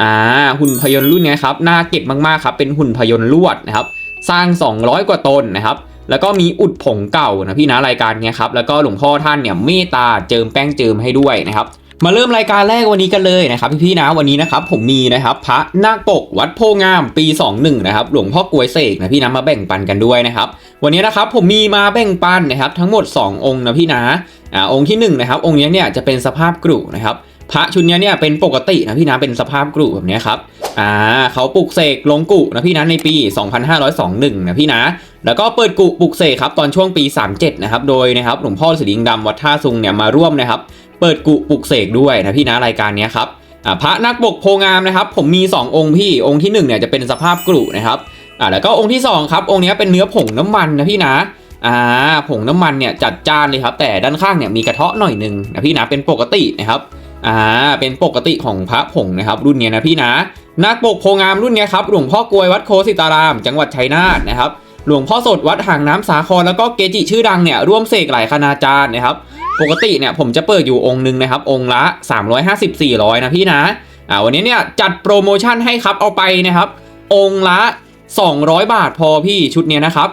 อ่าหุ่นพยนต์รุ่นนี้ครับน่าเก็บมากๆครับเป็นหุ่นพยนต์ลวดนะครับสร้าง 200 กว่าตนนะครับแล้วก็มีอุดผงเก่านะพี่นะรายการเนี้ยครับแล้วก็หลวงพ่อท่านเนี่ยเมตตาเจิมแป้งเจิมให้ด้วยนะครับมาเริ่มรายการแรกวันนี้กันเลยนะครับพี่ๆนะวันนี้นะครับผมมีนะครับพระนาคปกวัดโพงามปี 21นะครับหลวงพ่อกวยเสกนะพี่นะมาแบ่งปันกันด้วยนะครับวันนี้นะครับผมมีมาแบ่งปันนะครับทั้งหมด 2 องค์นะพี่นะอ่าองค์ที่1นะครับองค์นี้เนี่ยจะเป็นสภาพกรุนะครับ พระชุดเนี้ยเนี่ยเป็นปกตินะพี่นะเป็นสภาพกรุแบบนี้ครับอ่าเขาปลุกเสกลงกุนะพี่นะในปี 2521 นะพี่นะแล้วก็เปิดกุปลุกเสกครับตอนช่วงปี 37 นะครับโดยนะครับหลวงพ่อสิริงดำวัดท่าซุงเนี่ยมาร่วมนะครับเปิดกุปลุกเสกด้วยนะพี่นะรายการเนี้ยครับอ่าพระนักบกโพงามนะครับผมมี 2 องค์พี่องค์ที่1เนี่ยจะเป็นสภาพกรุนะครับอ่าแล้วก็องค์ที่2ครับองค์เนี้ยเป็นเนื้อผงน้ำมันนะพี่นะอ่าผงน้ำมันเนี่ยจัดจานเลยครับแต่ด้านข้างเนี่ยมีกระเทาะหน่อยนึงนะพี่นะเป็นปกตินะครับ อ่าเป็นปกติของพระผงนะครับ รุ่นเนี้ยนะพี่นะนักบกโพงามรุ่นเนี้ยครับหลวงพ่อกลวยวัดโคสิตาราม จังหวัดชัยนาทนะครับหลวงพ่อสดวัดห่างน้ำสาครแล้วก็เกจิชื่อดังเนี่ยร่วมเสกหลายคณาจารย์นะครับ ปกติเนี่ยผมจะเปิดอยู่องค์หนึ่งนะครับ องค์ละ 350 400 นะพี่นะอ่าวันนี้เนี่ยจัดโปรโมชั่นให้ครับเอาไปนะครับ องค์ละ 200 บาทพอพี่ชุดเนี้ยนะครับ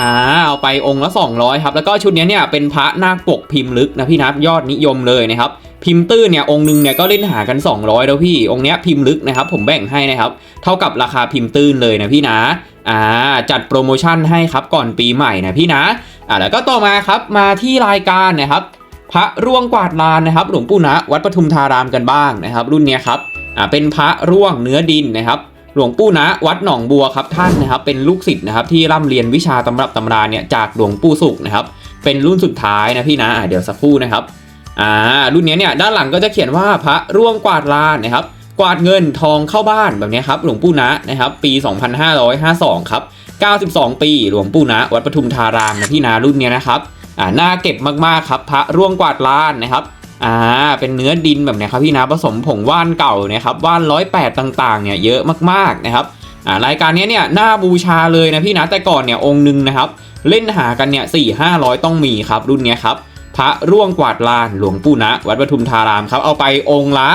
อ่าเอาไปองค์ละ 200 ครับ แล้วก็ชุดเนี้ยเนี่ยเป็นพระนาคปกพิมพ์ลึกนะพี่นะยอดนิยมเลยนะครับ พิมพ์ตื้นเนี่ยองค์หนึงเนี่ยก็เล่นหากัน 200 แล้วพี่ องค์เนี้ยพิมพ์ลึกนะครับ ผมแบ่งให้นะครับ เท่ากับราคาพิมพ์ตื้นเลยนะพี่นะอ่าจัดโปรโมชั่นให้ครับก่อนปีใหม่นะพี่นะอ่าแล้วก็ต่อมาครับมาที่รายการนะครับ พระร่วงกวาดลานนะครับ หลวงปู่นะวัดปทุมธารามกันบ้างนะครับ รุ่นเนี้ยครับอ่าเป็นพระร่วงเนื้อดินนะครับหลวงปู่นะวัดหนองบัวครับท่านนะครับเป็นลูกศิษย์นะครับที่ร่ำเรียนวิชาตำรับตำราเนี่ยจากหลวงปู่สุขนะครับเป็นรุ่นสุดท้ายนะพี่นะเดี๋ยวสักครู่นะครับ อ่ารุ่นเนี้ยเนี่ยด้านหลังก็จะเขียนว่าพระร่วงกวาดลานนะครับกวาดเงินทองเข้าบ้านแบบนี้ครับหลวงปู่นะนะครับปี 2552 ครับ 92 ปีหลวงปู่นะวัดปทุมธารามนะพี่นารุ่นเนี้ยนะครับอ่าน่าเก็บมากๆครับพระร่วงกวาดลานนะครับอ่าเป็นเนื้อดินแบบนี้ครับพี่นะผสมผงว่านเก่านี่ยครับว่านร้อยแปดต่างๆเนี่ยเยอะมากๆนะครับอ่ารายการเนี้ยเนี่ยน่าบูชาเลยนะพี่นะแต่ก่อนเนี่ยองค์หนึงนะครับเล่นหากันเนี่ยสี่ห้าร้อยต้องมีครับรุ่นเนี้ยครับ พระร่วงกวาดลานหลวงปู่นะวัดปทุมธารามครับ เอาไปองค์ละ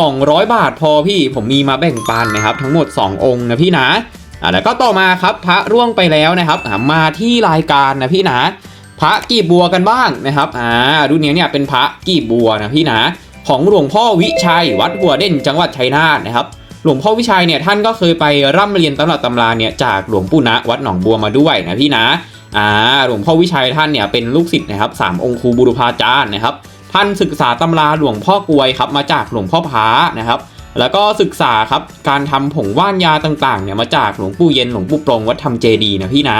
200 บาทพอพี่ผมมีมาแบ่งปันนะครับ ทั้งหมด 2 องค์นะพี่นะอ่าแล้วก็ต่อมาครับพระร่วงไปแล้วนะครับมาที่รายการนะพี่นะพระกีบบัวกันบ้างนะครับอ่ารุ่นนี้เนี่ยเป็นพระกีบบัวนะพี่นะของหลวงพ่อวิชัยวัดหัวเด่นจังหวัดชัยนาทนะครับหลวงพ่อวิชัยเนี่ยท่านก็เคยไปร่ำเรียนตำรับตำราเนี่ยจากหลวงปู่นะวัดหนองบัวมาด้วยนะพี่นะ อ่าหลวงพ่อวิชัยท่านเนี่ยเป็นลูกศิษย์นะครับสามองค์ครูบุรพาจารย์นะครับท่านศึกษาตำราหลวงพ่อกวยครับมาจากหลวงพ่อพานะครับ แล้วก็ศึกษาครับการทำผงว่านยาต่างๆเนี่ยมาจากหลวงปู่เย็นหลวงปู่ปรงวัดธรรมเจดีนะพี่นะ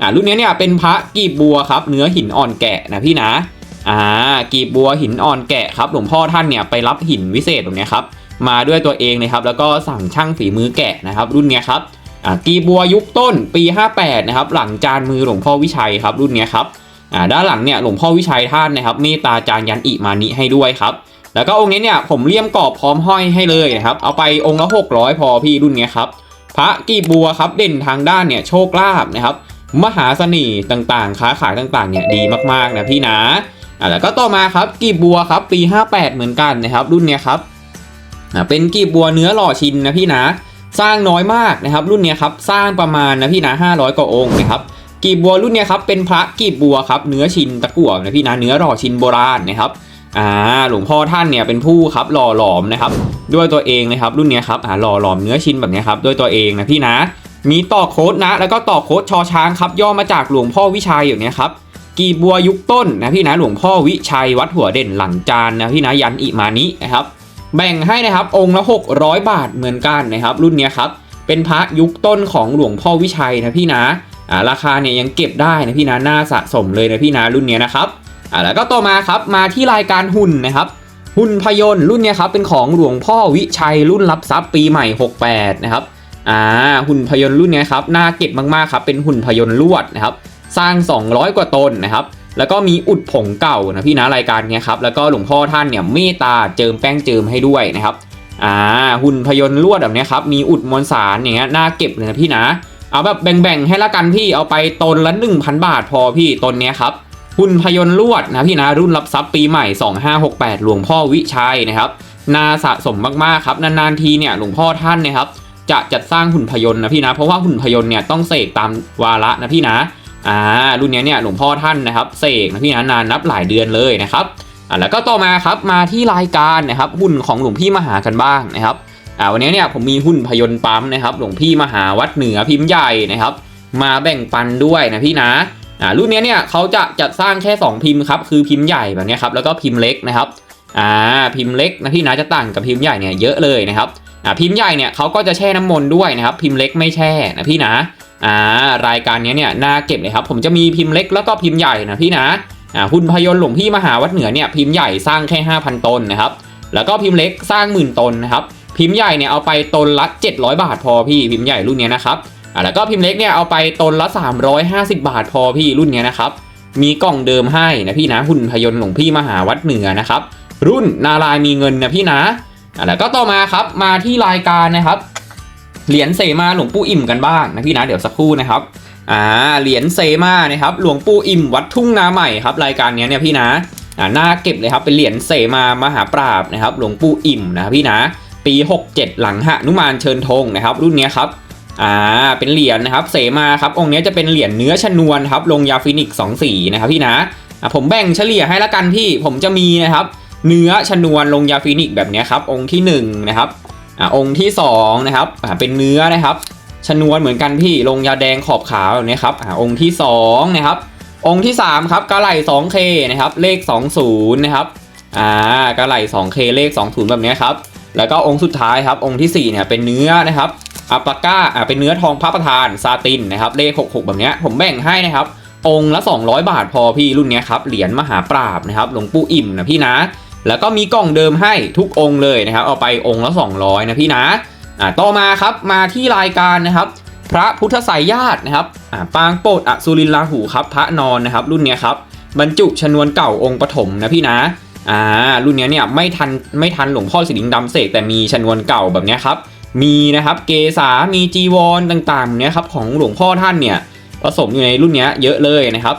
อ่ารุ่นนี้เนี่ยเป็นพระกีบบัวครับเนื้อหินอ่อนแกะนะพี่นะอ่ากีบบัวหินอ่อนแกะครับหลวงพ่อท่านเนี่ยไปรับหินวิเศษตรงเนี้ยครับมาด้วยตัวเองนะครับแล้วก็สั่งช่างฝีมือแกะนะครับ รุ่นเนี้ยครับ กีบัวยุคต้นปี 58 นะครับ หลังจานมือหลวงพ่อวิชัยครับรุ่นเนี้ยครับอ่าด้านหลังเนี่ยหลวงพ่อวิชัยท่านนะครับเมตตาจารย์ยันอิมานิให้ด้วยครับ แล้วก็องค์นี้เนี่ยผมเลี่ยมกรอบพร้อมห้อยให้เลยนะครับ เอาไปองค์ละ 600 พอพี่รุ่นเนี้ยครับ พระกีบัวครับเด่นทางด้านเนี่ยโชคลาภนะครับ มหาเสน่ห์ต่างๆ ค้าขายต่างๆเนี่ยดีมากๆนะพี่นะอ่าแล้วก็ต่อมาครับกีบัวครับปี 58 เหมือนกันนะครับ รุ่นเนี้ยครับอ่าเป็นกีบัวเนื้อหล่อชินนะพี่นะ สร้างน้อยมากนะครับ รุ่นเนี้ยครับสร้างประมาณนะพี่นะ500 กว่าองค์นะครับกีบบัวรุ่นเนี้ยครับเป็นพระกีบบัวครับเนื้อชินตะกั่วนะพี่นะเนื้อหล่อชินโบราณนะครับอ่าหลวงพ่อท่านเนี่ยเป็นผู้ครับหล่อหลอมนะครับด้วยตัวเองนะครับรุ่นเนี้ยครับอ่าหล่อหลอมเนื้อชินแบบเนี้ยครับด้วยตัวเองนะพี่นะมีต่อโค้ดนะ แล้วก็ต่อโค้ดชอช้างครับย่อมาจากหลวงพ่อวิชัยอย่างเนี้ยครับกีบบัวยุคต้นนะพี่นะหลวงพ่อวิชัยวัดหัวเด่นหลังจานนะพี่นะยันอิมานินะครับ แบ่งให้นะครับองค์ละ 600 บาทเหมือนกันนะครับรุ่นนี้ครับเป็นพระยุคต้นของหลวงพ่อวิชัยนะพี่นะอ่าราคาเนี่ยยังเก็บได้นะพี่นะน่าสะสมเลยนะพี่นะรุ่นนี้นะครับอ่าแล้วก็ต่อมาครับมาที่รายการหุ่นนะครับหุ่นพยนต์รุ่นนี้ครับเป็นของหลวงพ่อวิชัยรุ่นรับทรัพย์ปีใหม่ 68 นะครับอ่าหุ่นพยนต์รุ่นนี้ครับน่าเก็บมากๆครับเป็นหุ่นพยนต์ลวดนะครับสร้าง 200 กว่าตนนะครับ แล้วก็มีอุดผงเก่านะพี่นะรายการเนี้ยครับแล้วก็หลวงพ่อท่านเนี่ยเมตตาเจิมแป้งเจิมให้ด้วยนะครับอ่าหุ่นพยนต์ลวดแบบเนี้ยครับมีอุดมวลสารอย่างเงี้ยน่าเก็บเลยนะพี่นะเอาแบบแบ่งๆให้ละกันพี่เอาไปตนละ 1,000 บาทพอพี่ตนเนี้ยครับหุ่นพยนต์ลวดนะพี่นะรุ่นรับทรัพย์ปีใหม่ 2568 หลวงพ่อวิชัยนะครับน่าสะสมมากๆครับนานๆทีเนี่ยหลวงพ่อท่านนะครับจะจัดสร้างหุ่นพยนต์นะพี่นะเพราะว่าหุ่นพยนต์เนี่ยต้องเสกตามวาระนะพี่นะ อ่ารุ่นเนี้ยเนี่ยหลวงพ่อท่านนะครับเสกนะพี่นะนานนับหลายเดือนเลยนะครับอ่าแล้วก็ต่อมาครับมาที่รายการนะครับหุ่นของหลวงพี่มหากันบ้างนะครับอ่าวันนี้เนี่ยผมมีหุ่นพยนต์ปั๊มนะครับหลวงพี่มหาวัดเหนือพิมพ์ใหญ่นะครับ มาแบ่งปันด้วยนะพี่นะอ่ารุ่นเนี้ยเนี่ยเขาจะจัดสร้างแค่ 2 พิมพ์ครับคือพิมพ์ใหญ่แบบนี้ครับแล้วก็พิมพ์เล็กนะครับอ่าพิมพ์เล็กนะพี่นะจะต่างกับพิมพ์ใหญ่เนี่ยเยอะเลยนะครับอ่าพิมพ์ใหญ่เนี่ยเขาก็จะแช่น้ำมนต์ด้วยนะครับ พิมพ์เล็กไม่แช่นะพี่นะ อ่ารายการนี้เนี่ยน่าเก็บเลยครับ ผมจะมีพิมพ์เล็กแล้วก็พิมพ์ใหญ่นะพี่นะอ่าหุ่นพยนต์หลวงพี่มหาวัดเหนือเนี่ยพิมพ์ใหญ่สร้างแค่ 5,000 ตนนะครับ แล้วก็พิมพ์เล็กสร้างหมื่นตนนะครับ พิมพ์ใหญ่เนี่ยเอาไปตนละ 700 บาทพอพี่พิมพ์ใหญ่รุ่นเนี้ยนะครับอ่าแล้วก็พิมพ์เล็กเนี่ยเอาไปตนละ 350 บาทพอพี่รุ่นเนี้ยนะครับ มีกล่องเดิมให้นะพี่นะหุ่นพยนต์หลวงพี่มหาวัดเหนือนะครับ รุ่นนารายมีเงินนะพี่นะอะแล้วก็ต่อมาครับมาที่รายการนะครับ เหรียญเสมาหลวงปู่อิ่มกันบ้างนะพี่นะเดี๋ยวสักครู่นะครับอ่าเหรียญเสมานะครับหลวงปู่อิ่มวัดทุ่งนาใหม่ครับรายการนี้เนี่ยพี่นะอ่าน่าเก็บเลยครับเป็นเหรียญเสมามหาปราบนะครับหลวงปู่อิ่มนะพี่นะปี 67 หลังหนุมานเชิญธงนะครับรุ่นนี้ครับอ่าเป็นเหรียญนะครับเสมาครับองค์นี้จะเป็นเหรียญเนื้อชนวนครับลงยาฟินิกสองสีนะครับพี่นะอะผมแบ่งเฉลี่ยให้ละกันพี่ผมจะมีนะครับเนื้อชนวนลงยาฟินิกแบบนี้ครับองค์ที่หนึ่งนะครับ อ่าองค์ที่สองนะครับอ่าเป็นเนื้อนะครับชนวนเหมือนกันพี่ลงยาแดงขอบขาวแบบนี้ครับอ่าองค์ที่สองนะครับองค์ที่สามครับกระไหล่ 2K นะครับเลข 20นะครับอ่ากระไหล่ 2K เลข 20 แบบนี้ครับแล้วก็องค์สุดท้ายครับองค์ที่สี่เนี่ยเป็นเนื้อนะครับอัปปาก้าอ่าเป็นเนื้อทองพระประธานซาตินนะครับเลข 66 แบบนี้ผมแบ่งให้นะครับองค์ละ 200 บาทพอพี่รุ่นนี้ครับเหรียญมหาปราบนะครับหลวงปู่อิ่มนะพี่นะ แล้วก็มีกล่องเดิมให้ทุกองค์เลยนะครับ เอาไปองค์ละ 200 นะพี่นะอ่าต่อมาครับมาที่รายการนะครับ พระพุทธสายญาตินะครับอ่าปางโปรดอสุรินลาหูครับพระนอนนะครับ รุ่นเนี้ยครับบรรจุชนวนเก่าองค์ปฐมนะพี่นะอ่ารุ่นเนี้ยเนี่ยไม่ทันไม่ทันหลวงพ่อสิริงห์ดำเสกแต่มีชนวนเก่าแบบเนี้ยครับมีนะครับเกษามีจีวรต่างๆเนี้ยครับของหลวงพ่อท่านเนี่ยผสมอยู่ในรุ่นเนี้ยเยอะเลยนะครับ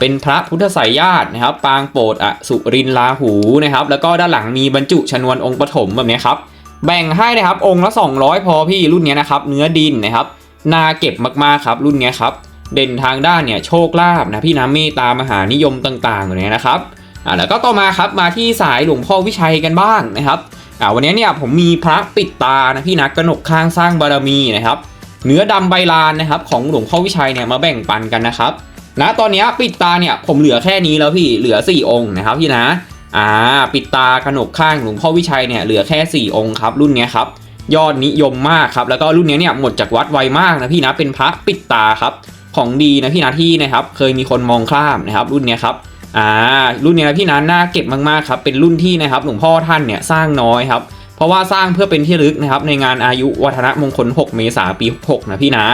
เป็นพระพุทธสายญาตินะครับ ปางโปรดอสุรินลาหูนะครับ แล้วก็ด้านหลังมีบรรจุชนวนองค์ปฐมแบบนี้ครับ แบ่งให้นะครับองค์ละ 200 พอพี่รุ่นเนี้ยนะครับ เนื้อดินนะครับนาเก็บมากๆครับ รุ่นเนี้ยครับ เด่นทางด้านเนี่ยโชคลาภนะพี่น้ำเมตตามหานิยมต่างๆอย่างเนี้ยนะครับอ่าแล้วก็ต่อมาครับมาที่สายหลวงพ่อวิชัยกันบ้างนะครับอ่าวันนี้เนี่ยผมมีพระปิดตานะพี่นะกระหนกข้างสร้างบารมีนะครับ เนื้อดำใบลานนะครับ ของหลวงพ่อวิชัยเนี่ยมาแบ่งปันกันนะครับ นะตอนนี้ปิดตาเนี่ยผมเหลือแค่นี้แล้วพี่เหลือ 4 องค์นะครับพี่นะอ่าปิดตากระหนกข้างหลวงพ่อวิชัยเนี่ยเหลือแค่ 4 องค์ครับรุ่นเนี้ยครับยอดนิยมมากครับแล้วก็รุ่นเนี้ยเนี่ยหมดจากวัดไวมากนะพี่นะเป็นพระปิดตาครับของดีนะพี่นะที่นะครับเคยมีคนมองข้ามนะครับรุ่นเนี้ยครับอ่ารุ่นเนี้ยนะพี่นะน่าเก็บมากๆครับเป็นรุ่นที่นะครับหลวงพ่อท่านเนี่ยสร้างน้อยครับเพราะว่าสร้างเพื่อเป็นที่ลึกนะครับในงานอายุวัฒนมงคล 6 เมษาปี 66 นะพี่นะ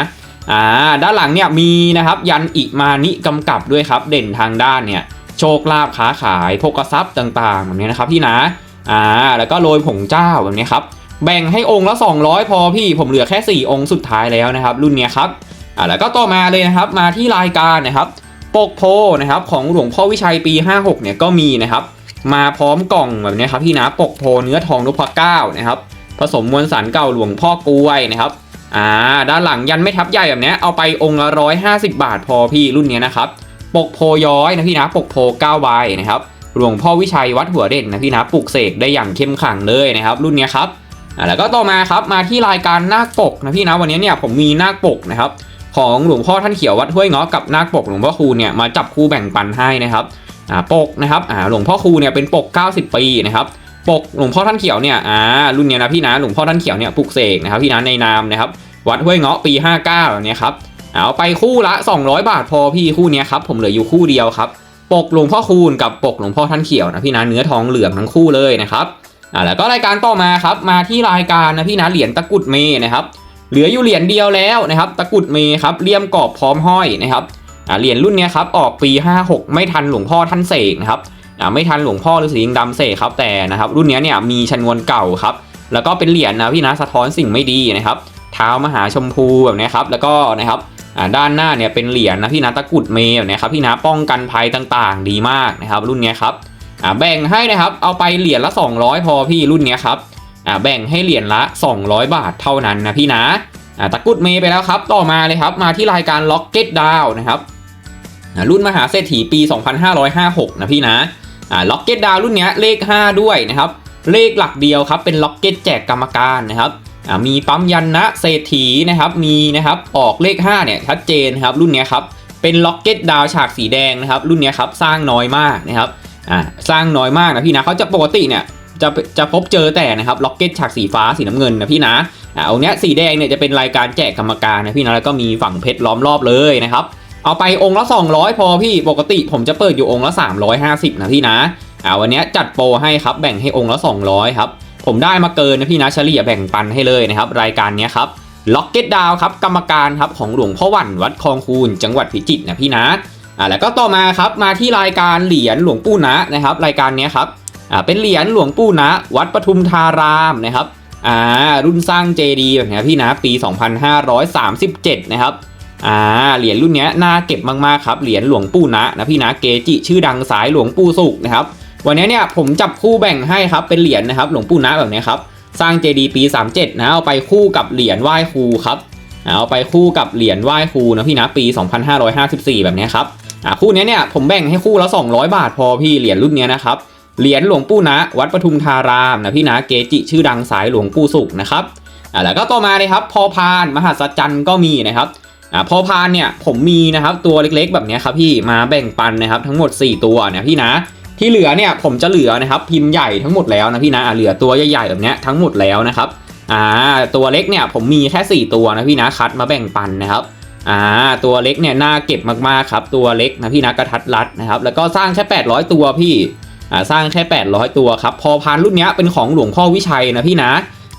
อ่าด้านหลังเนี่ยมีนะครับยันอิมานิกำกับด้วยครับ เด่นทางด้านเนี่ยโชคลาภค้าขายโภคทรัพย์ต่างๆแบบนี้นะครับพี่นะอ่าแล้วก็โรยผงเจ้าแบบนี้ครับแบ่งให้องค์ละ 200 พอพี่ผมเหลือแค่ 4 องค์สุดท้ายแล้วนะครับ รุ่นเนี้ยครับอ่าแล้วก็ต่อมาเลยนะครับมาที่รายการนะครับปกโพนะครับของหลวงพ่อวิชัยปี 56 เนี่ยก็มีนะครับมาพร้อมกล่องแบบนี้ครับพี่นะปกโพเนื้อทองนพเก้านะครับผสมมวลสารเก่าหลวงพ่อกล้วยนะครับ อ่าด้านหลังยันไม่ทับใหญ่แบบนี้เอาไปองค์ละร้อยห้าสิบาทพอพี่รุ่นนี้นะครับปกโพย้อยนะพี่นะปกโพเก้าใบนะครับหลวงพ่อวิชัยวัดหัวเด่นนะพี่นะปลุกเสกได้อย่างเข้มขังเลยนะครับ รุ่นนี้ครับอ่าแล้วก็ต่อมาครับมาที่รายการนาคปกนะพี่นะวันนี้เนี่ยผมมีนาคปกนะครับของหลวงพ่อท่านเขียววัดห้วยเงาะกับนาคปกหลวงพ่อคูเนี่ยมาจับคู่แบ่งปันให้นะครับอ่าปกนะครับอ่าหลวงพ่อคูเนี่ยเป็นปก 90 ปีนะครับ ปกหลวงพ่อท่านเขียวเนี่ยอ่ารุ่นเนี้ยนะพี่นะหลวงพ่อท่านเขียวเนี่ยปลุกเสกนะครับพี่นะในนามนะครับวัดห้วยเงาะปี 59เนี่ยครับเอาไปคู่ละ 200 บาทพอพี่คู่เนี้ยครับผมเหลืออยู่คู่เดียวครับปกหลวงพ่อคูณกับปกหลวงพ่อท่านเขียวนะพี่นะเนื้อทองเหลืองทั้งคู่เลยนะครับอ่าแล้วก็รายการต่อมาครับมาที่รายการนะพี่นะเหรียญตะกุดเมนะครับเหลืออยู่เหรียญเดียวแล้วนะครับตะกุดเมครับเลี่ยมกรอบพร้อมห้อยนะครับอ่าเหรียญรุ่นเนี้ยครับออกปี 56 ไม่ทันหลวงพ่อท่านเสกนะครับ ไม่ทันหลวงพ่อฤาษีลิงดำเสกครับแต่นะครับรุ่นนี้เนี่ยมีชนวนเก่าครับแล้วก็เป็นเหรียญนะพี่นะสะท้อนสิ่งไม่ดีนะครับเท้ามหาชมพูแบบนี้ครับแล้วก็นะครับด้านหน้าเนี่ยเป็นเหรียญนะพี่นะตะกุดเมย์แบบนี้ครับพี่นะป้องกันภัยต่างๆ ดีมากนะครับรุ่นนี้ครับแบ่งให้นะครับเอาไปเหรียญละ 200 พอพี่รุ่นนี้ครับแบ่งให้เหรียญละ 200 บาทเท่านั้นนะพี่นะตะกุดเมย์ไปแล้วครับต่อมาเลยครับมาที่รายการ Rocket Down นะครับรุ่นมหาเศรษฐีปี 2556 นะพี่นะ อ่า Rocket Down รุ่นนี้เลข 5 ด้วยนะครับ เลขหลักเดียวครับ เป็นล็อกเก็ตแจกกรรมการนะครับอ่ามีปั๊มยันนะเศรษฐีนะครับ มีนะครับ ออกเลข 5 เนี่ยชัดเจนครับ รุ่นนี้ครับ เป็นล็อกเก็ตดาวฉากสีแดงนะครับ รุ่นนี้ครับ สร้างน้อยมากนะครับ อ่า สร้างน้อยมากนะพี่นะเขาจะปกติเนี่ยจะจะพบเจอแต่นะครับล็อกเก็ตฉากสีฟ้าสีน้ำเงินนะพี่นะอ่าเอาเนี้ยสีแดงเนี่ยจะเป็นรายการแจกกรรมการนะพี่นะแล้วก็มีฝั่งเพชรล้อมรอบเลยนะครับ เอาไปองค์ละ 200 พอพี่ปกติผมจะเปิดอยู่องค์ละ 350 นะพี่นะอ่าวันนี้จัดโปรให้ครับแบ่งให้องค์ละ 200 ครับ ผมได้มาเกินนะพี่นะเฉลี่ยแบ่งปันให้เลยนะครับ รายการนี้ครับล็อกเก็ตดาวครับกรรมการครับของหลวงพ่อวันวัดคลองคูนจังหวัดพิจิตรนะพี่นะอ่าแล้วก็ต่อมาครับมาที่รายการเหรียญหลวงปู่นะนะครับ รายการนี้ครับอ่าเป็นเหรียญหลวงปู่นะวัดปทุมธารามนะครับอ่ารุ่นสร้างเจดีย์แบบนี้ยพี่นะปี 2537 นะครับ อ่าเหรียญรุ่นนี้น่าเก็บมากๆครับเหรียญหลวงปู่นะนะพี่นะเกจิชื่อดังสายหลวงปู่สุขนะครับวันนี้เนี่ยผมจับคู่แบ่งให้ครับเป็นเหรียญนะครับหลวงปู่นะแบบนี้ครับสร้างเจดีปี 37 นะเอาไปคู่กับเหรียญไหว้ครูครับเอาไปคู่กับเหรียญไหว้ครูนะพี่นะปี 2554 แบบนี้ครับอ่าคู่นี้เนี่ยผมแบ่งให้คู่ละ 200 บาทพอพี่เหรียญรุ่นนี้นะครับเหรียญหลวงปู่นะวัดปทุมธารามนะพี่นะเกจิชื่อดังสายหลวงปู่สุขนะครับอ่าแล้วก็ต่อมาเลยครับพอพานมหัศจรรย์ก็มีนะครับ่าพอพานเนี่ยผมมีนะครับตัวเล็กๆแบบนี้ครับพี่มาแบ่งปันนะครับทั้งหมด 4 ตัวเนี่ยพี่นะที่เหลือเนี่ยผมจะเหลือนะครับพิมพ์ใหญ่ทั้งหมดแล้วนะพี่นะเหลือตัวใหญ่ๆแบบนี้ทั้งหมดแล้วนะครับอ่าตัวเล็กเนี่ยผมมีแค่ 4 ตัวนะพี่นะคัดมาแบ่งปันนะครับอ่าตัวเล็กเนี่ยน่าเก็บมากๆครับตัวเล็กนะพี่นะกระทัดรัดนะครับแล้วก็สร้างแค่ 800 ตัวพี่อ่าสร้างแค่ 800 ตัวครับพอพานรุ่นเนี้ยเป็นของหลวงพ่อวิชัยนะพี่นะ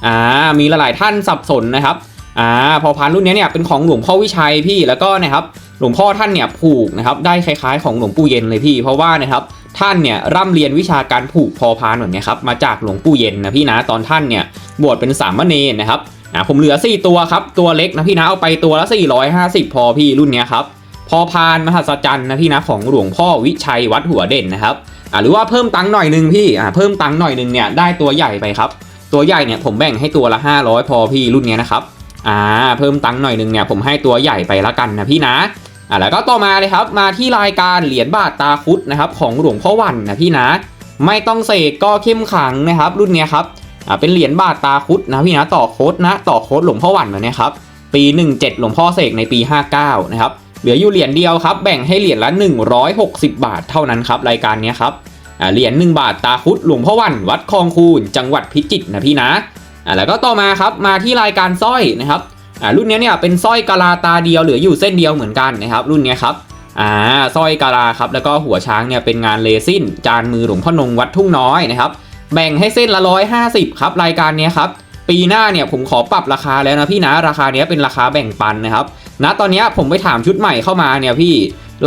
อ่ามีหลายๆท่านสับสนนะครับ อ่าพอพานรุ่นนี้เนี่ยเป็นของหลวงพ่อวิชัยพี่แล้วก็นะครับหลวงพ่อท่านเนี่ยผูกนะครับได้คล้ายๆของหลวงปู่เย็นเลยพี่ เพราะว่านะครับท่านเนี่ยร่ำเรียนวิชาการผูกพอพานแบบนี้ครับมาจากหลวงปู่เย็นนะพี่นะตอนท่านเนี่ยบวชเป็นสามเณรนะครับอ่าผมเหลือ 4 ตัวครับ ตัวเล็กนะพี่นะเอาไปตัวละ 450 พอพี่รุ่นเนี้ยครับพอพานมหัศจรรย์นะพี่นะของหลวงพ่อวิชัยวัดหัวเด่นนะครับอ่าหรือว่าเพิ่มตังค์หน่อยหนึงพี่อ่าเพิ่มตังค์หน่อยหนึงเนี่ยได้ตัวใหญ่ไปครับ ตัวใหญ่เนี่ยผมแบ่งให้ตัวละ 500 พอพี่รุ่นนี้นะครับ อ่าเพิ่มตังค์หน่อยนึงเนี่ยผมให้ตัวใหญ่ไปละกันนะพี่นะอ่าแล้วก็ต่อมาเลยครับมาที่รายการเหรียญบาทตาคุดนะครับของหลวงพ่อวันนะพี่นะ ไม่ต้องเสกก็เข้มขังนะครับ รุ่นเนี้ยครับอ่าเป็นเหรียญบาทตาคุดนะพี่นะต่อโค้ดนะต่อโค้ดหลวงพ่อวันแบบเนี้ยครับปี 17 หลวงพ่อเสกในปี 59 นะครับเหลืออยู่เหรียญเดียวครับแบ่งให้เหรียญละ 160 บาทเท่านั้นครับรายการเนี้ยครับอ่าเหรียญ1บาทตาคุดหลวงพ่อวันวัดคลองคูนจังหวัดพิจิตรนะพี่นะ อ่าแล้วก็ต่อมาครับมาที่รายการสร้อยนะครับอ่ารุ่นนี้เนี่ยเป็นสร้อยกะลาตาเดียวเหลืออยู่เส้นเดียวเหมือนกันนะครับรุ่นนี้ครับอ่าสร้อยกะลาครับแล้วก็หัวช้างเนี่ยเป็นงานเลซินจานมือหลวงพ่อนงวัดทุ่งน้อยนะครับแบ่งให้เส้นละร้อยห้าสิบครับรายการนี้ครับปีหน้าเนี่ยผมขอปรับราคาแล้วนะพี่นะราคาเนี้ยเป็นราคาแบ่งปันนะครับณตอนนี้ผมไปถามชุดใหม่เข้ามาเนี่ยพี่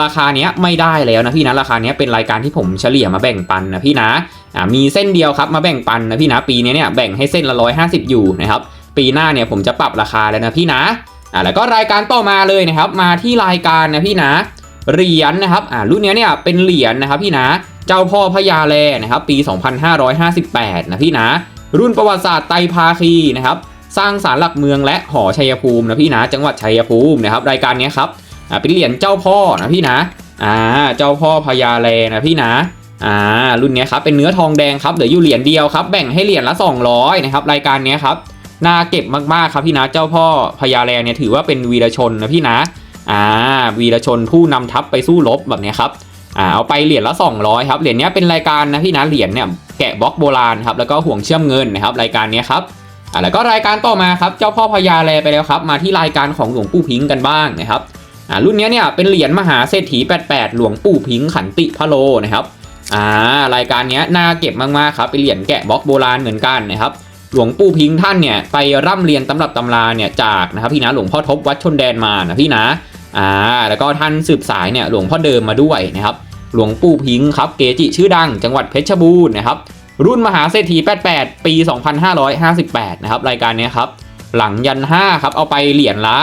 ราคาเนี้ยไม่ได้แล้วนะพี่นะราคาเนี้ยเป็นรายการที่ผมเฉลี่ยมาแบ่งปันนะพี่นะอ่ามีเส้นเดียวครับมาแบ่งปันนะพี่นะปีนี้เนี่ยแบ่งให้เส้นละร้อยห้าสิบอยู่นะครับปีหน้าเนี่ยผมจะปรับราคาแล้วนะพี่นะอ่าแล้วก็รายการต่อมาเลยนะครับ มาที่รายการนะพี่นะเหรียญนะครับอ่ารุ่นนี้เนี่ยเป็นเหรียญนะครับพี่นะเจ้าพ่อพญาแลนะครับปี 2558 นะพี่นะ รุ่นประวัติศาสตร์ไตรภาคีนะครับสร้างสารหลักเมืองและหอชัยภูมินะพี่นะจังหวัดชัยภูมินะครับรายการเนี้ยครับ อ่าเป็นเหรียญเจ้าพ่อนะพี่นะอ่าเจ้าพ่อพญาแลนะพี่นะอ่ารุ่นเนี้ยครับเป็นเนื้อทองแดงครับเหลืออยู่เหรียญเดียวครับแบ่งให้เหรียญละ 200นะครับรายการเนี้ยครับน่าเก็บมากๆครับพี่นะเจ้าพ่อพญาแลเนี่ยถือว่าเป็นวีรชนนะพี่นะอ่าวีรชนผู้นำทัพไปสู้รบแบบเนี้ยครับอ่าเอาไปเหรียญละ 200ครับเหรียญเนี้ยเป็นรายการนะพี่นะเหรียญเนี่ยแกะบล็อกโบราณครับแล้วก็ห่วงเชื่อมเงินนะครับรายการเนี้ยครับอ่าแล้วก็รายการต่อมาครับเจ้าพ่อพญาแลไปแล้วครับ มาที่รายการของหลวงปู่พิงกันบ้างนะครับ อ่ารุ่นเนี้ยเนี่ยเป็นเหรียญมหาเศรษฐี 88 หลวงปู่พิงขันติพะโลนะครับอ่ารายการเนี้ยน่าเก็บมากๆครับเป็นเหรียญแกะบล็อกโบราณเหมือนกันนะครับหลวงปู่พิงท่านเนี่ยไปร่ำเรียนตำรับตำราเนี่ยจากนะครับพี่นะหลวงพ่อทบวัดชนแดนมานะพี่นะอ่าแล้วก็ท่านสืบสายเนี่ยหลวงพ่อเดิมมาด้วยนะครับหลวงปู่พิงครับเกจิชื่อดังจังหวัดเพชรบูรณ์นะครับรุ่นมหาเศรษฐี 88 ปี 2558 นะครับรายการเนี้ยครับหลังยัน 5 ครับเอาไปเหรียญละ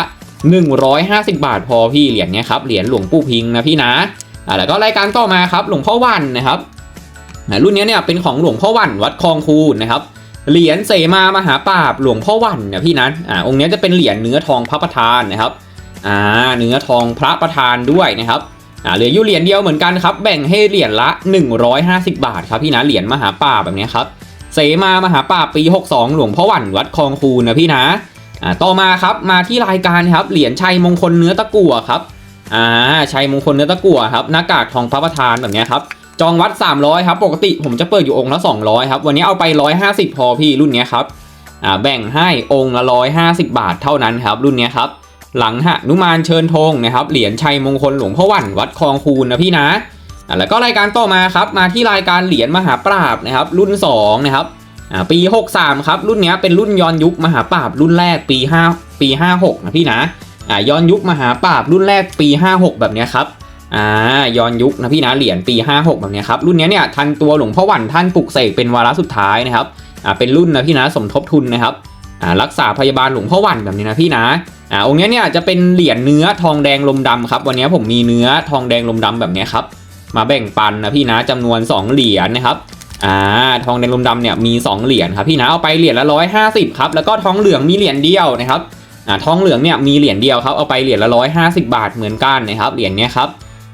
150 บาทพอพี่เหรียญเนี้ยครับเหรียญหลวงปู่พิงค์นะพี่นะอ่าแล้วก็รายการต่อมาครับหลวงพ่อวันนะครับรุ่นนี้เนี่ยเป็นของหลวงพ่อวันวัดคลองคูนนะครับเหรียญเสมามหาปราบหลวงพ่อวันเนี่ยพี่นะอ่าองค์นี้จะเป็นเหรียญเนื้อทองพระประธานนะครับอ่าเนื้อทองพระประธานด้วยนะครับอ่าเหลืออยู่เหรียญเดียวเหมือนกันครับแบ่งให้เหรียญละ 150 บาทครับพี่นะเหรียญมหาปราบแบบนี้ครับเสมามหาปราบปี 62 หลวงพ่อวันวัดคลองคูนนะพี่นะ อ่าต่อมาครับมาที่รายการครับเหรียญชัยมงคลเนื้อตะกั่วครับอ่าชัยมงคลเนื้อตะกั่วครับหน้ากากทองพระประธานแบบนี้ครับจองวัด 300ครับปกติผมจะเปิดอยู่องค์ละ 200ครับวันนี้เอาไป 150 พอพี่รุ่นนี้ครับอ่าแบ่งให้องค์ละ 150 บาทเท่านั้นครับรุ่นนี้ครับหลังหนุมานเชิญธงนะครับเหรียญชัยมงคลหลวงพ่อวันวัดคลองคูนนะพี่นะอ่าแล้วก็รายการต่อมาครับมาที่รายการเหรียญมหาปราบนะครับรุ่น2นะครับ อ่าปี 63 ครับ รุ่นนี้เป็นรุ่นย้อนยุคมหาปราบรุ่นแรกปี 5 ปี 56 นะพี่นะอ่าย้อนยุคมหาปราบรุ่นแรกปี 56 แบบนี้ครับอ่าย้อนยุคนะพี่นะเหรียญปี 56 แบบนี้ครับรุ่นนี้เนี่ยทันตัวหลวงพ่อหวันท่านปลุกเสกเป็นวาระสุดท้ายนะครับอ่าเป็นรุ่นนะพี่นะสมทบทุนนะครับอ่ารักษาพยาบาลหลวงพ่อหวันแบบนี้นะพี่นะอ่าองค์นี้เนี่ยจะเป็นเหรียญเนื้อทองแดงลมดำครับวันนี้ผมมีเนื้อทองแดงลมดำแบบนี้ครับมาแบ่งปันนะพี่นะจำนวน 2 เหรียญนะครับ อ่าทองแดงลมดำเนี่ยมี2เหรียญครับพี่นะเอาไปเหรียญละ150ครับแล้วก็ทองเหลืองมีเหรียญเดียวนะครับอ่าทองเหลืองเนี่ยมีเหรียญเดียวครับเอาไปเหรียญละ150บาทเหมือนกันนะครับเหรียญเนี้ยครับ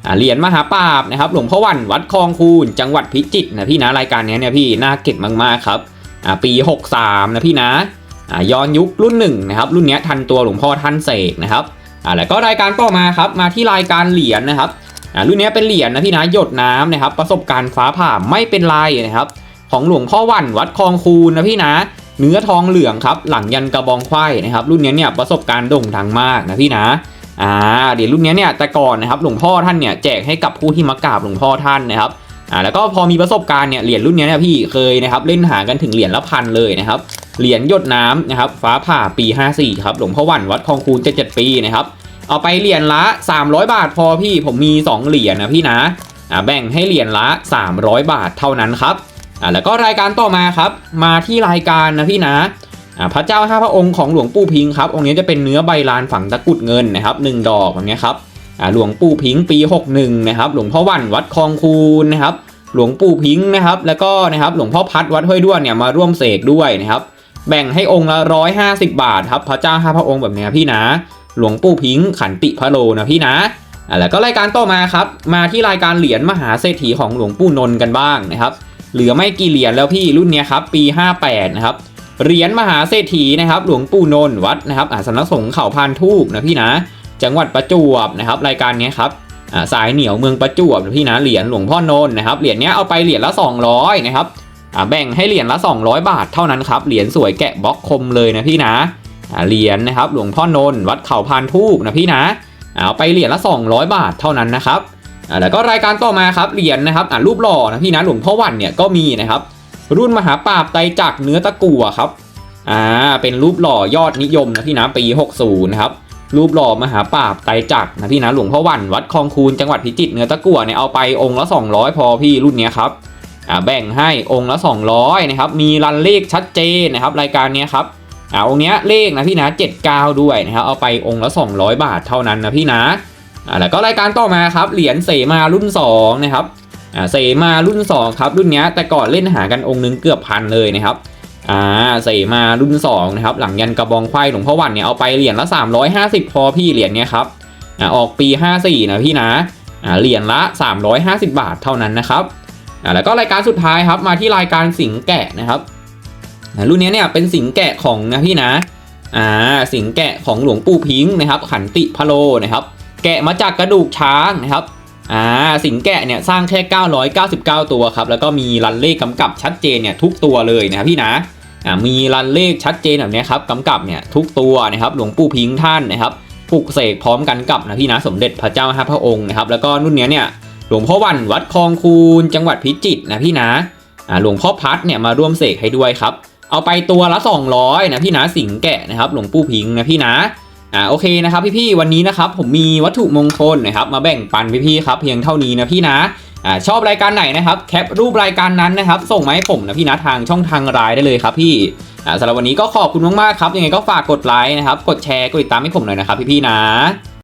อ่าเหรียญมหาปราบนะครับหลวงพ่อวันวัดคลองคูนจังหวัดพิจิตรนะพี่นะรายการเนี้ยเนี่ยพี่น่าเก็บมากๆครับอ่าปี 63นะพี่นะอ่าย้อนยุครุ่นหนึ่งนะครับรุ่นเนี้ยทันตัวหลวงพ่อท่านเสกนะครับอ่าแล้วก็รายการต่อมาครับมาที่รายการเหรียญนะครับ อ่ารุ่นนี้เป็นเหรียญนะพี่นะหยดน้ำนะครับ ประสบการณ์ฟ้าผ่าไม่เป็นไรนะครับ ของหลวงพ่อวันวัดคลองคูนนะพี่นะเนื้อทองเหลืองครับ หลังยันกระบองไขว้นะครับ รุ่นนี้เนี่ยประสบการณ์โด่งดังมากนะพี่นะอ่าเหรียญรุ่นนี้เนี่ยแต่ก่อนนะครับหลวงพ่อท่านเนี่ยแจกให้กับผู้ที่มากราบหลวงพ่อท่านนะครับอ่าแล้วก็พอมีประสบการณ์เนี่ยเหรียญรุ่นนี้เนี่ยพี่เคยนะครับเล่นหากันถึงเหรียญละพันเลยนะครับเหรียญหยดน้ำนะครับฟ้าผ่าปี 54ครับหลวงพ่อวันวัดคลองคูน77 ปีนะครับ เอาไปเหรียญละ 300 บาทพอพี่ผมมี 2 เหรียญนะพี่นะอ่าแบ่งให้เหรียญละ 300 บาทเท่านั้นครับอ่าแล้วก็รายการต่อมาครับ มาที่รายการนะพี่นะอ่าพระเจ้าห้าพระองค์ของหลวงปู่พิงค์ครับองค์นี้จะเป็นเนื้อใบลานฝังตะกุดเงินนะครับหนึ่งดอกแบบนี้ครับอ่าหลวงปู่พิงค์ปี 61นะครับหลวงพ่อวันวัดคลองคูนนะครับหลวงปู่พิงค์นะครับ แล้วก็นะครับหลวงพ่อพัดวัดห้วยด้วนเนี่ยมาร่วมเสกด้วยนะครับ แบ่งให้องค์ละ150 บาทครับ พระเจ้าห้าพระองค์แบบนี้พี่นะ หลวงปู่พิงขันติพระโลนะพี่นะแล้วก็รายการต่อมาครับ มาที่รายการเหรียญมหาเศรษฐีของหลวงปู่นนท์กันบ้างนะครับ เหลือไม่กี่เหรียญแล้วพี่รุ่นนี้ครับปี 58 นะครับ เหรียญมหาเศรษฐีนะครับ หลวงปู่นนท์วัดนะครับอาสำนักสงฆ์เขาพานทูบนะพี่นะ จังหวัดประจวบนะครับ รายการนี้ครับอ่าสายเหนียวเมืองประจวบนะพี่นะเหรียญหลวงพ่อนนท์นะครับเหรียญนี้เอาไปเหรียญละ 200 นะครับอ่าแบ่งให้เหรียญละ 200 บาทเท่านั้นครับเหรียญสวยแกะบล็อกคมเลยนะพี่นะ เหรียญนะครับ หลวงพ่อนนวัดเขาพานทูบนะพี่นะเอาไปเหรียญละ 200 บาทเท่านั้นนะครับแล้วก็รายการต่อมาครับเหรียญนะครับอ่ารูปหล่อนะพี่นะหลวงพ่อวันเนี่ยก็มีนะครับ รุ่นมหาปราบไตจักเนื้อตะกั่วครับอ่าเป็นรูปหล่อยอดนิยมนะพี่นะปี 60นะครับรูปหล่อมหาปราบไตจักนะพี่นะหลวงพ่อวันวัดคลองคูนจังหวัดพิจิตรเนื้อตะกั่วเนี่ยเอาไปองค์ละ 200 พอพี่รุ่นเนี้ยครับอ่าแบ่งให้องค์ละ 200นะครับมีรันเลขชัดเจนนะครับ รายการเนี้ยครับ อ่าองค์เนี้ยเลขนะพี่นะ79 ด้วยนะครับเอาไปองค์ละ 200 บาทเท่านั้นนะพี่นะอ่าแล้วก็รายการต่อมาครับเหรียญเสมารุ่น2นะครับอ่าเสมารุ่น 2 ครับรุ่นเนี้ยแต่ก่อนเล่นหากันองค์นึงเกือบพันเลยนะครับอ่าเสมารุ่น2นะครับหลังยันกระบองไขว้หลวงพ่อวันเนี่ยเอาไปเหรียญละ 350 พอพี่เหรียญเนี้ยครับอ่าออกปี 54 นะพี่นะอ่าเหรียญละ 350 บาทเท่านั้นนะครับอ่าแล้วก็รายการสุดท้ายครับมาที่รายการสิงแกะนะครับ รุ่นนี้เนี่ยเป็นสิงแกะของนะพี่นะอ่าสิงแกะของหลวงปู่พิงค์นะครับ ขันติพะโลนะครับ แกะมาจากกระดูกช้างนะครับอ่าสิงแกะเนี่ยสร้างแค่ 999 ตัวครับแล้วก็มีรันเลขกำกับชัดเจนเนี่ยทุกตัวเลยนะครับพี่นะอ่ามีรันเลขชัดเจนแบบนี้ครับกำกับเนี่ยทุกตัวนะครับหลวงปู่พิงค์ท่านนะครับปลุกเสกพร้อมกันกับนะพี่นะสมเด็จพระเจ้าห้าพระองค์นะครับแล้วก็รุ่นเนี้ยเนี่ยหลวงพ่อวันวัดคลองคูนจังหวัดพิจิตรนะพี่นะอ่าหลวงพ่อพัดเนี่ยมาร่วมเสกให้ด้วยครับ เอาไปตัวละ 200นะพี่นะสิงแกะนะครับหลวงปู่พิงนะพี่นะอ่าโอเคนะครับพี่ๆวันนี้นะครับผมมีวัตถุมงคลนะครับมาแบ่งปันพี่ๆครับเพียงเท่านี้นะพี่นะอ่าชอบรายการไหนนะครับแคปรูปรายการนั้นนะครับส่งมาให้ผมนะพี่นะทางช่องทางไลน์ได้เลยครับพี่อ่าสำหรับวันนี้ก็ขอบคุณมากๆครับยังไงก็ฝากกดไลค์นะครับกดแชร์กดติดตามให้ผมหน่อยนะครับพี่ๆนะ